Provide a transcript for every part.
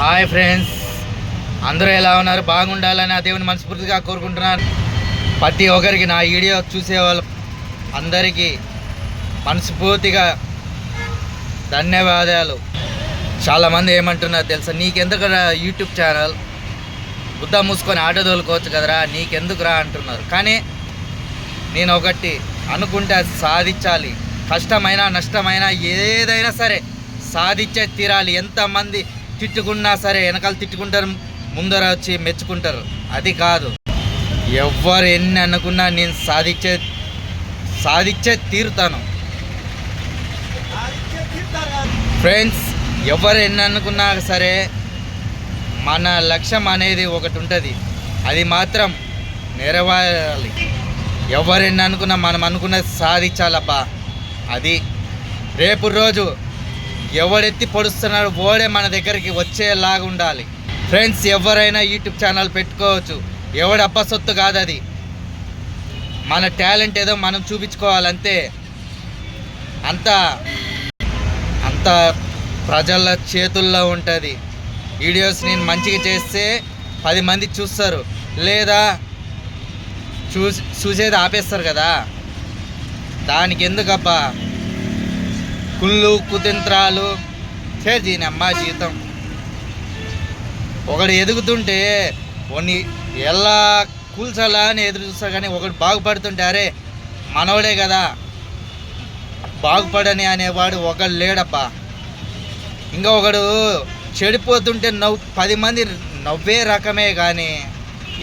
Hi friends. అందరూ ఎలా ఉన్నారు? బాగుండాలని ఆ దేవుని మనస్ఫూర్తిగా కోరుకుంటున్నాను. ప్రతి ఒక్కరికి నా వీడియో చూసే వాళ్ళు అందరికీ మనస్ఫూర్తిగా ధన్యవాదాలు. చాలామంది ఏమంటున్నారు తెలుసా? నీకెందుకురా యూట్యూబ్ ఛానల్? బుద్ధ మూసుకొని ఆటో తోలుకోవచ్చు కదరా? నీకెందుకురా అంటున్నారు. కానీ నేను ఒకటి అనుకుంటే అది సాధించాలి. కష్టమైనా నష్టమైనా ఏదైనా సరే సాధించే తీరాలి. ఎంతమంది తిట్టుకున్నా సరే వెనకాల తిట్టుకుంటారు ముందర వచ్చి మెచ్చుకుంటారు. అది కాదు. ఎవరు ఎన్ని అనుకున్నా నేను సాధించే సాధించే తీరుతాను. ఫ్రెండ్స్ ఎవరు ఎన్ని అనుకున్నా సరే మన లక్ష్యం అనేది ఒకటి ఉంటుంది. అది మాత్రం నెరవేరాలి. ఎవరెన్ని అనుకున్నా మనం అనుకున్నది సాధించాలబ్బా. అది రేపు రోజు ఎవడెత్తి పొడుస్తున్నాడో ఓడే మన దగ్గరికి వచ్చేలాగా ఉండాలి. ఫ్రెండ్స్ ఎవరైనా యూట్యూబ్ ఛానల్ పెట్టుకోవచ్చు. ఎవడు అబ్బా సొత్తు కాదు అది. మన టాలెంట్ ఏదో మనం చూపించుకోవాలంతే. అంత అంత ప్రజల చేతుల్లో ఉంటుంది. వీడియోస్ నేను మంచిగా చేస్తే పది మంది చూస్తారు. లేదా చూసి చూసేది ఆపేస్తారు కదా. దానికి ఎందుకబ్బా కుళ్ళు కుతంత్రాలు చే దీని అమ్మ జీవితం. ఒకడు ఎదుగుతుంటే కొన్ని ఎలా కూల్చాలా అని ఎదురు చూస్తారు కానీ ఒకడు బాగుపడుతుంటే అరే మనవడే కదా బాగుపడని అనేవాడు ఒకడు లేడబ్బా. ఇంకా ఒకడు చెడిపోతుంటే నవ్వు పది మంది నవ్వే రకమే కానీ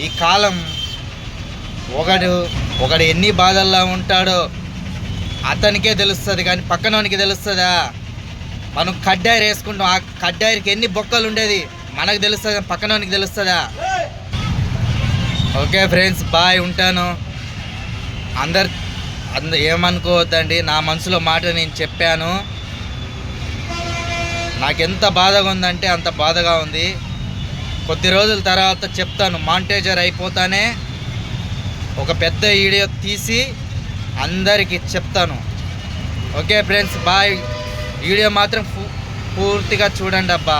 ఈ కాలం ఒకడు ఒకడు ఎన్ని బాధల్లో ఉంటాడో అతనికే తెలుస్తుంది కానీ పక్కనోనికి తెలుస్తుందా? మనం కడ్డాయిరు వేసుకుంటాం ఆ కడ్డాయిరికి ఎన్ని బొక్కలు ఉండేది? మనకు తెలుస్తుంది పక్కనోనికి తెలుస్తుందా? ఓకే ఫ్రెండ్స్ బాయ్ ఉంటాను. అందరు అంద ఏమనుకోవద్దండి నా మనసులో మాట నేను చెప్పాను. నాకెంత బాధగా ఉందంటే అంత బాధగా ఉంది. కొద్ది రోజుల తర్వాత చెప్తాను. మాంటేజర్ అయిపోతానే ఒక పెద్ద వీడియో తీసి అందరికీ చెప్తాను. Okay friends bye. వీడియో మాత్రం పూర్తిగా చూడండి అబ్బా